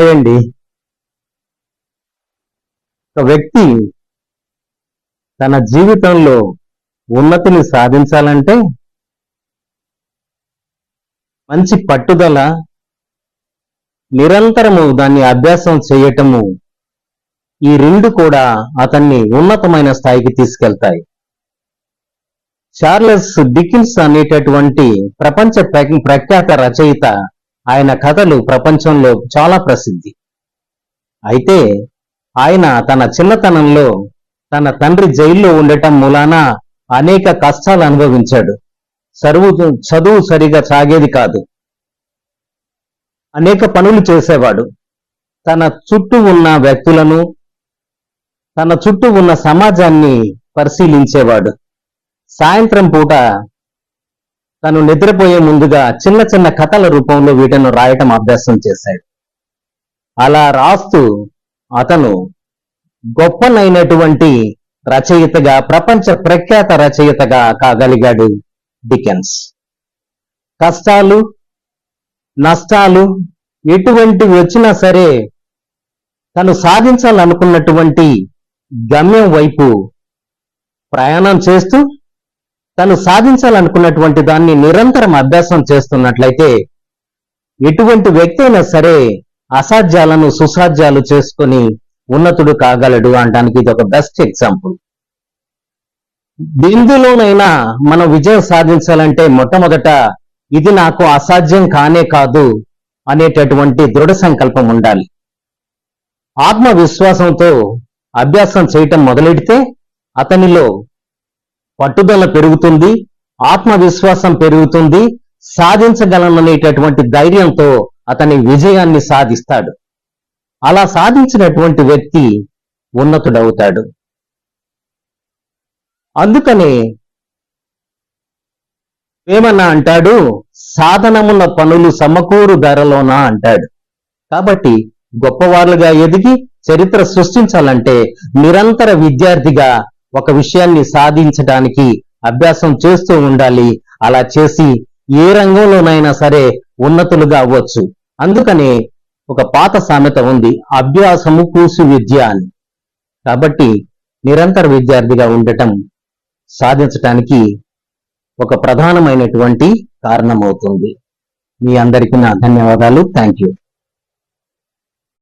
అయ్యండి. ఒక వ్యక్తి తన జీవితంలో ఉన్నతిని సాధించాలంటే మంచి పట్టుదల నిరంతరము దాన్ని అభ్యాసం చేయటము ఈ రెండు కూడా అతన్ని ఉన్నతమైన స్థాయికి తీసుకెళ్తాయి. చార్లెస్ డికిన్స్ అనేటటువంటి ప్రపంచ ప్రఖ్యాత రచయిత ఆయన కథలు ప్రపంచంలో చాలా ప్రసిద్ధి. అయితే ఆయన తన చిన్నతనంలో తన తండ్రి జైల్లో ఉండటం మూలాన అనేక కష్టాలు అనుభవించాడు. చదువు చదువు సరిగా సాగేది కాదు. అనేక పనులు చేసేవాడు. తన చుట్టూ ఉన్న వ్యక్తులను తన చుట్టూ ఉన్న సమాజాన్ని పరిశీలించేవాడు. సాయంత్రం పూట తను నిద్రపోయే ముందుగా చిన్న చిన్న కథల రూపంలో వీటిని రాయటం అభ్యాసం చేశాడు. అలా రాస్తూ అతను గొప్పనైనటువంటి రచయితగా ప్రపంచ ప్రఖ్యాత రచయితగా కాగలిగాడు డికెన్స్. కష్టాలు నష్టాలు ఎటువంటివి వచ్చినా సరే తను సాధించాలనుకున్నటువంటి గమ్యం వైపు ప్రయాణం చేస్తూ తను సాధించాలనుకున్నటువంటి దాన్ని నిరంతరం అభ్యాసం చేస్తున్నట్లయితే ఎటువంటి వ్యక్తి అయినా సరే అసాధ్యాలను సుసాధ్యాలు చేసుకొని ఉన్నతుడు కాగలడు అనడానికి ఇది ఒక బెస్ట్ ఎగ్జాంపుల్ ఎందులోనైనా మనం విజయం సాధించాలంటే మొట్టమొదట ఇది నాకు అసాధ్యం కానే కాదు అనేటటువంటి దృఢ సంకల్పం ఉండాలి. ఆత్మవిశ్వాసంతో అభ్యాసం చేయటం మొదలెడితే అతనిలో పట్టుదల పెరుగుతుంది ఆత్మవిశ్వాసం పెరుగుతుంది సాధించగలననేటటువంటి ధైర్యంతో అతని విజయాన్ని సాధిస్తాడు. అలా సాధించినటువంటి వ్యక్తి ఉన్నతుడవుతాడు. అందుకనే ఏమన్నా అంటాడు సాధనముల పనులు సమకూరు ధరలోన అంటాడు. కాబట్టి గొప్పవాళ్ళుగా ఎదిగి చరిత్ర సృష్టించాలంటే నిరంతర విద్యార్థిగా ఒక విషయాన్ని సాధించడానికి అభ్యాసం చేస్తూ ఉండాలి. అలా చేసి ఏ రంగంలోనైనా సరే ఉన్నతులుగా అవ్వచ్చు. అందుకనే ఒక పాత సామెత ఉంది అభ్యాసము కూసు విద్య అని. కాబట్టి నిరంతర విద్యార్థిగా ఉండటం సాధించటానికి ఒక ప్రధానమైనటువంటి కారణమవుతుంది. మీ అందరికీ నా ధన్యవాదాలు. Thank you.